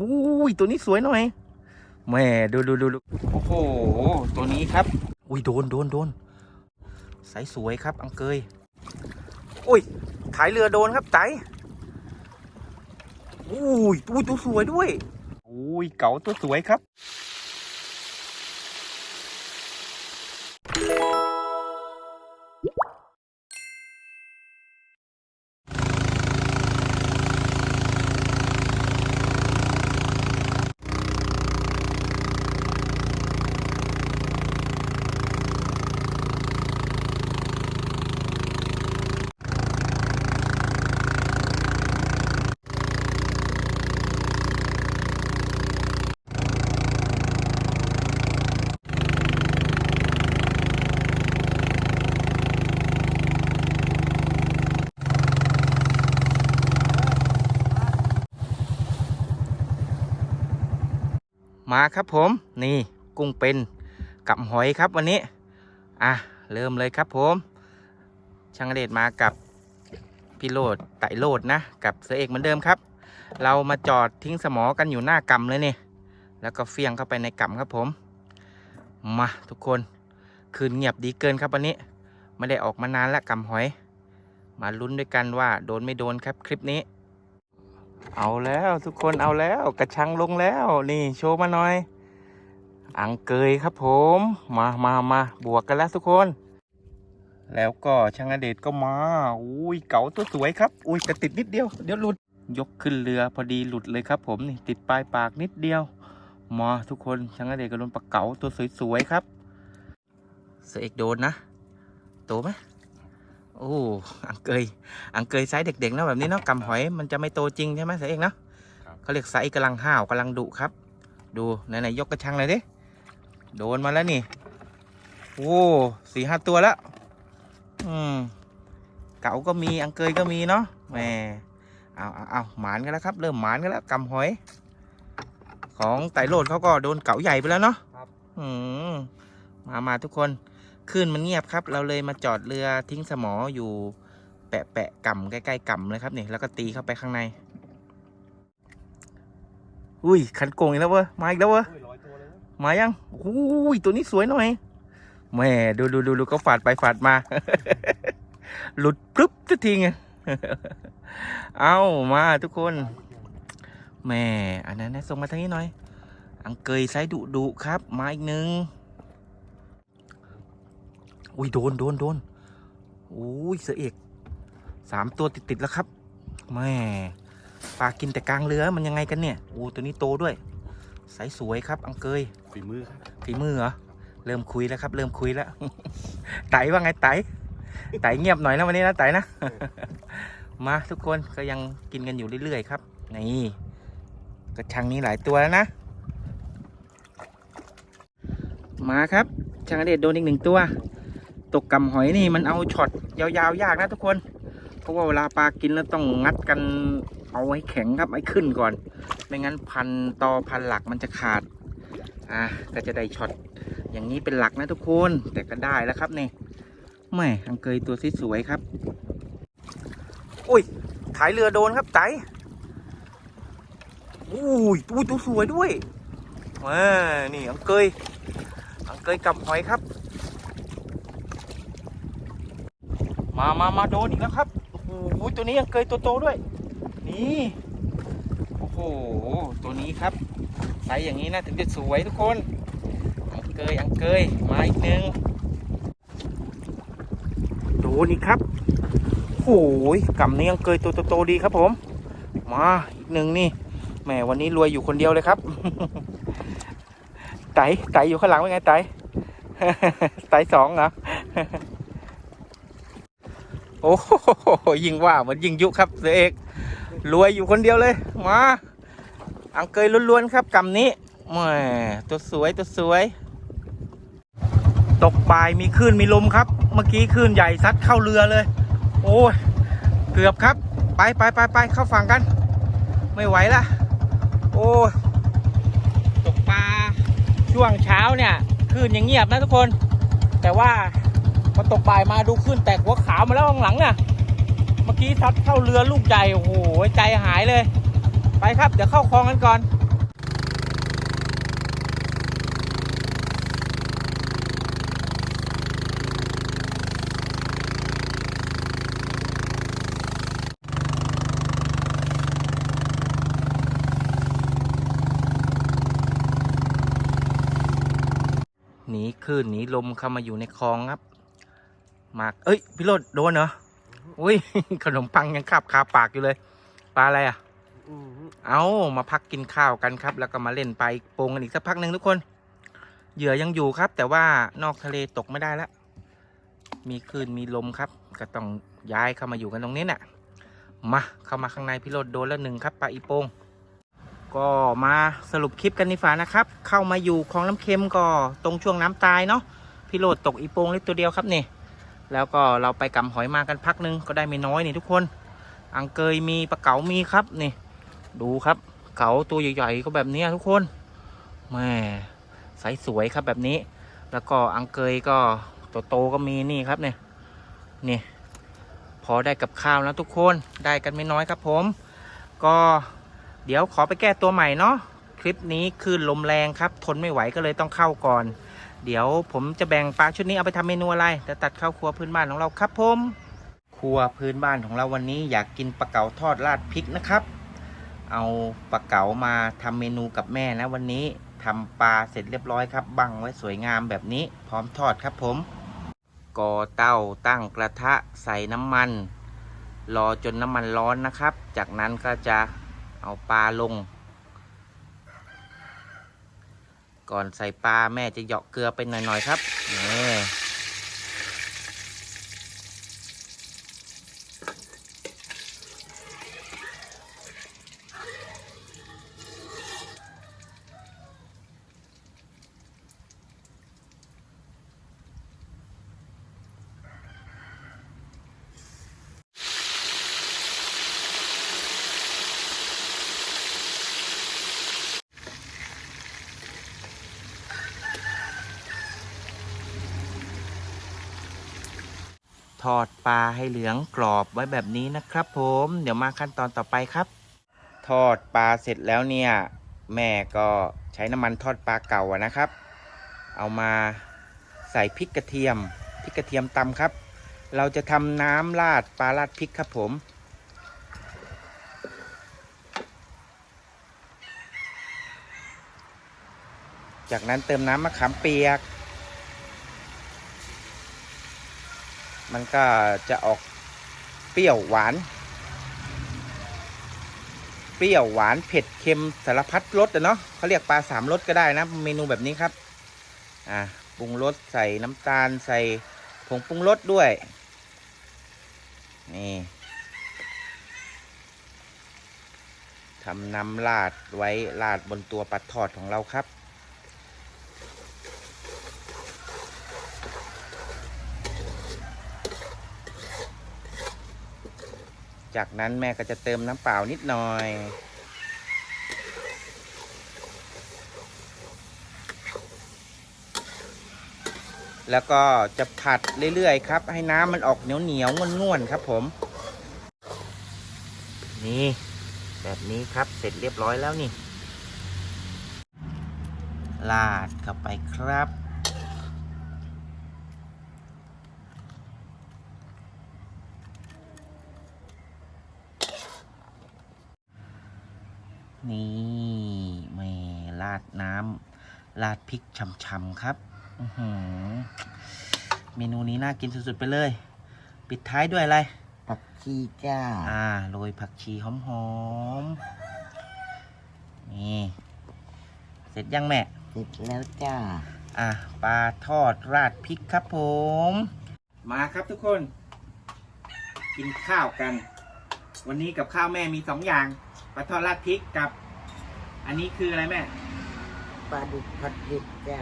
อุ้ยตัวนี้สวยหน่อยแม่ดูดูดูดูโอ้โหตัวนี้ครับ อุ้ยโดนโดนโดนใสสวยครับ อังเกยอุ้ยถ่ายเรือโดนครับไตอุ้ยอุ้ยตัวสวยด้วยอุ้ยเก๋าตัวสวยครับ มาครับผมนี่กุ้งเป็นกับหอยครับวันนี้ อะ เริ่มเลยครับผม ช่างเดชมากับพี่โลดไต่โลดนะ กับเสือเอกเหมือนเดิมครับ เรามาจอดทิ้งสมอกันอยู่หน้ากำเลยนี่แล้วก็เฟียงเข้าไปในกำครับผม มาทุกคนคืนเงียบดีเกินครับวันนี้ ไม่ได้ออกมานานแล้วกำหอย มาลุ้นด้วยกันว่าโดนไม่โดนครับคลิปนี้ เอาแล้วทุกคนเอาแล้วกระชังลงแล้ว นี่โชว์มาหน่อย อังเกยครับผม มามามาบวกกันแล้วทุกคน แล้วก็ช่างอเดชก็มาอุ้ยเก๋าตัวสวยครับ อุ้ยแต่ติดนิดเดียวเดี๋ยวหลุดยกขึ้นเรือพอดีหลุดเลยครับผมนี่ติดปลายปากนิดเดียวมาทุกคนช่างอเดชก็โดนปลาเก๋าตัวสวยๆครับเสยเอกโดนนะโตไหม โอ้อังเกยอังเกยไซส์เด็กๆนะแบบนี้เนาะกำหอยมันจะไม่โตจริงใช่ไหมเสยเอกเนาะครับเขาเรียกไซส์กำลังห้าวกำลังดุครับ ดูไหนๆยกกระชังเลยดิโดนมาแล้วนี่โอ้สี่ห้าตัวแล้วอืมเก๋าก็มีอังเกยก็มีเนาะแหมเอาเอาเอาหมานกันแล้วครับ เริ่มหมานกันแล้วกำหอย ของไต่โลดเขาก็โดนเก๋าใหญ่ไปแล้วเนาะครับอืมมามาทุกคน คลื่นมันเงียบครับ เราเลยมาจอดเรือทิ้งสมออยู่แปะแปะก่ำใกล้ๆก่ำเลยครับนี่แล้วก็ตีเข้าไปข้างใน อุ้ยขันโกงอีกแล้วเว้ยมาอีกแล้วเว้ยโอ้ยร้อยตัวเลยนะมายังอุ้ยตัวนี้สวยหน่อยแหม่ดูดูดูดูเขาฝาดไปฝาดมา หลุดปรึ๊บจะทิ้งเอามาทุกคนแหม่อันนั้นนะส่งมาทางนี้หน่อย อังเกยไซดุดุครับ มาอีกหนึ่ง อุ้ยโดนโดนโดนอุ้ยเสือเอกสามตัวติดติดๆแล้วครับแหม่ปลากินแต่กลางเรือมันยังไงกันเนี่ยโอ้ตัวนี้โตด้วยไซส์สวยครับ อังเกยฝีมือครับฝีมือเหรอเริ่มคุยแล้วครับ เริ่มคุยแล้ว ไตว่าไงไตไตเงียบหน่อยนะวันนี้นะไตนะมาทุกคนก็ยังกินกันอยู่เรื่อยๆครับนี่กระชังนี้หลายตัวแล้วนะ มาครับช่างอเดชโดนอีกหนึ่งตัว ตกกำหอยนี่มันเอาช็อตยาวๆยากนะทุกคน เพราะว่าเวลาปลากินแล้วต้องงัดกันเอาให้แข็งครับให้ขึ้นก่อน ไม่งั้นพันตอพันหลักมันจะขาด อะก็จะได้ช็อตอย่างนี้เป็นหลักนะทุกคน แต่ก็ได้แล้วครับนี่แม่อังเกยตัวสวยๆครับ อุ้ยถ่ายเรือโดนครับไตอุ้ยตัวตัวสวยด้วยแม่นี่อังเกยอังเกยกับหอยครับ มามามาโดนอีกแล้วครับ โอ้โหตัวนี้อังเกยตัวโตด้วย นี่ โอ้โห ตัวนี้ครับไซส์อย่างนี้นะถึงจะสวยทุกคนอังเกยอังเกยมาอีกหนึ่งโดนอีกครับโอ้ยกำนี้อังเกยตัวโตๆดีครับผม มาอีกหนึ่งนี่แหมวันนี้รวยอยู่คนเดียวเลยครับ ไตไตอยู่ข้างหลังเป็นไงไตไตสองเหรอ โอ้โหยิงว่าเหมือนยิงยุครับเสือเอกรวยอยู่คนเดียวเลยมาอังเกยล้วนๆครับกำนี้แหมตัวสวยตัวสวย ตกปลายมีคลื่นมีลมครับ เมื่อกี้คลื่นใหญ่ซัดเข้าเรือเลย โอ้ยเกือบครับ ไปไปไปไปเข้าฝั่งกัน ไม่ไหวละโอ้ยตกปลาช่วงเช้าเนี่ยคลื่นยังเงียบนะทุกคน แต่ว่า มาตกบ่ายมาดูขึ้นแตกหัวขาวมาแล้วข้างหลังน่ะ เมื่อกี้ทัดเข้าเรือลูกใหญ่โอ้โหใจหายเลย ไปครับ เดี๋ยวเข้าคลองกันก่อนหนีขึ้นหนีลมเข้ามาอยู่ในคลองครับ มาเอ้ยพี่โรดโดนเหรออุ้ยขนมปังยังคาบคาปากอยู่เลยปลาอะไรอะเอามาพักกินข้าวกันครับ แล้วก็มาเล่นไปโปงกันอีกสักพักหนึ่งทุกคน เหยื่อยังอยู่ครับ แต่ว่านอกทะเลตกไม่ได้แล้วมีคลื่นมีลมครับ ก็ต้องย้ายเข้ามาอยู่กันตรงนี้นี่ยมาเข้ามาข้างในพี่โรดโดนแล้วหนึ่งครับปลาอีโปงก็มาสรุปคลิปกันดีฝ่านะครับ เข้ามาอยู่คลองน้ำเค็มก็ตรงช่วงน้ำตายเนาะพี่โรดตกอีโปงเล็กตัวเดียวครับนี่ แล้วก็เราไปกำหอยมากันพักหนึ่งก็ได้ไม่น้อยนี่ทุกคน อังเกยมีปลาเก๋ามีครับนี่ดูครับเก๋าตัวใหญ่ๆก็แบบนี้ทุกคนแม่ใสสวยครับแบบนี้ แล้วก็อังเกยก็โตๆก็มีนี่ครับเนี่ยนี่พอได้กับข้าวแล้วทุกคนได้กันไม่น้อยครับผม ก็เดี๋ยวขอไปแก้ตัวใหม่เนาะคลิปนี้คือลมแรงครับ ทนไม่ไหวก็เลยต้องเข้าก่อน เดี๋ยวผมจะแบ่งปลาชุดนี้เอาไปทำเมนูอะไรจะตัดข้าวครัวพื้นบ้านของเราครับผมครัวพื้นบ้านของเราวันนี้อยากกินปลาเก๋าทอดราดพริกนะครับ เอาปลาเก๋ามาทำเมนูกับแม่นะวันนี้ทำปลาเสร็จเรียบร้อยครับ บังไว้สวยงามแบบนี้พร้อมทอดครับผมก่อเต้าตั้งกระทะใส่น้ำมัน รอจนน้ำมันร้อนนะครับ จากนั้นก็จะเอาปลาลง ก่อนใส่ปลาแม่จะเหยาะเกลือไปหน่อยๆครับนี่ ทอดปลาให้เหลืองกรอบไว้แบบนี้นะครับ ผมเดี๋ยวมาขั้นตอนต่อไปครับ ทอดปลาเสร็จแล้วเนี่ย แม่ก็ใช้น้ำมันทอดปลาเก่านะครับ เอามาใส่พริกกระเทียมพริกกระเทียมตำครับ เราจะทำน้ำราดปลาราดพริกครับผม จากนั้นเติมน้ำมะขามเปียก มันก็จะออกเปรี้ยวหวาน เปรี้ยวหวานเผ็ดเค็มสารพัดรสเนาะเขาเรียกปลาสามรสก็ได้นะ เมนูแบบนี้ครับ อ่าปรุงรสใส่น้ำตาลใส่ผงปรุงรสด้วย นี่ทำน้ำราดไว้ราดบนตัวปลาทอดของเราครับ จากนั้นแม่ก็จะเติมน้ำเปล่านิดหน่อย แล้วก็จะผัดเรื่อยๆครับ ให้น้ำมันออกเหนียวเหนียวง่วนๆครับผม นี่ แบบนี้ครับเสร็จเรียบร้อยแล้วนี่ ลาดเข้าไปครับ นี่แม่ราดน้ำราดพริกช่ำๆครับอื้อหือเมนูนี้น่ากินสุดๆไปเลย ปิดท้ายด้วยอะไร ผักชีจ้า อ่าโรยผักชีหอมๆ นี่ เสร็จยังแม่ เสร็จแล้วจ้า อะปลาทอดราดพริกครับผม มาครับทุกคน กินข้าวกัน วันนี้กับข้าวแม่มีสองอย่าง ปลาทอดราดพริกกับ อันนี้คืออะไรแม่ ปลาดุกผัดเผ็ดจ้า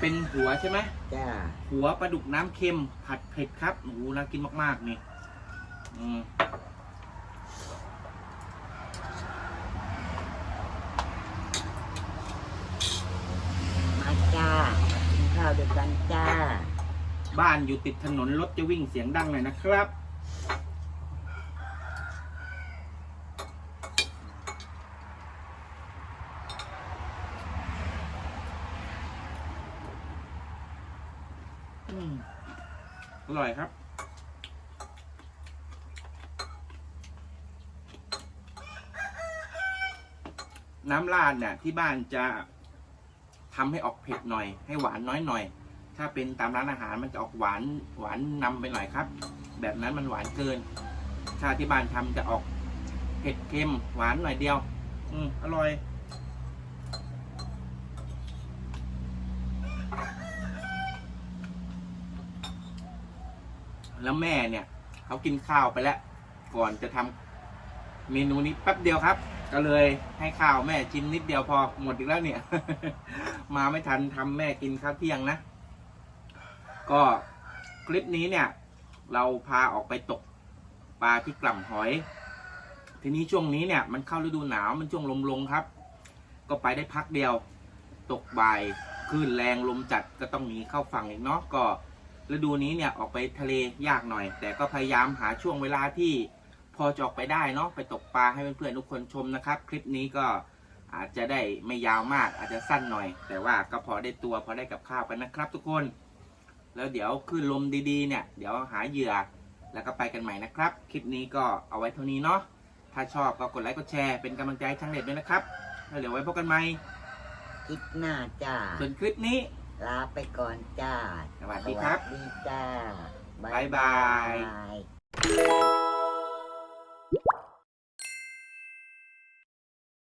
เป็นหัวใช่ไหมจ้าหัวปลาดุกน้ำเค็มผัดเผ็ดครับโอ้โหน่ากินมากๆนี่อืมมาจ้ากินข้าวด้วยกันจ้า บ้านอยู่ติดถนนรถจะวิ่งเสียงดังหน่อยนะครับ อร่อยครับ น้ำราดเนี่ยที่บ้านจะทำให้ออกเผ็ดหน่อย ให้หวานน้อยหน่อย ถ้าเป็นตามร้านอาหารมันจะออกหวานหวานนำไปหน่อยครับ แบบนั้นมันหวานเกิน ถ้าที่บ้านทำจะออกเผ็ดเค็มหวานหน่อยเดียว อืมอร่อย แล้วแม่เนี่ยเขากินข้าวไปแล้ว ก่อนจะทำเมนูนี้แป๊บเดียวครับ ก็เลยให้ข้าวแม่ชิมนิดเดียวพอหมดอีกแล้วเนี่ย มาไม่ทันทำแม่กินข้าวเที่ยงนะ ก็คลิปนี้เนี่ย เราพาออกไปตกปลาที่กล่ำหอย ทีนี้ช่วงนี้เนี่ย มันเข้าฤดูหนาวมันช่วงลมลงครับ ก็ไปได้พักเดียว ตกบ่ายคลื่นแรงลมจัดก็ต้องหนีเข้าฝั่งอีกเนาะก็ ฤดูนี้เนี่ยออกไปทะเลยากหน่อย แต่ก็พยายามหาช่วงเวลาที่พอจะออกไปได้เนาะไปตกปลาให้เพื่อนๆทุกคนชมนะครับ คลิปนี้ก็อาจจะได้ไม่ยาวมากอาจจะสั้นหน่อย แต่ว่าก็พอได้ตัวพอได้กับข้าวกันนะครับ ทุกคน แล้วเดี๋ยวขึ้นลมดีๆ เนี่ย เดี๋ยวหาเหยื่อแล้วก็ไปกันใหม่นะครับ คลิปนี้ก็เอาไว้เท่านี้เนาะถ้าชอบก็กดไลค์กดแชร์เป็นกำลังใจให้ช่างเด็ดด้วยนะครับแล้วเดี๋ยวไว้พบกันใหม่ คลิปหน้าจ้าส่วนคลิปนี้ ลาไปก่อนจ้าสวัสดีครับ สวัสดีจ้า บ๊ายบายบ๊ายบาย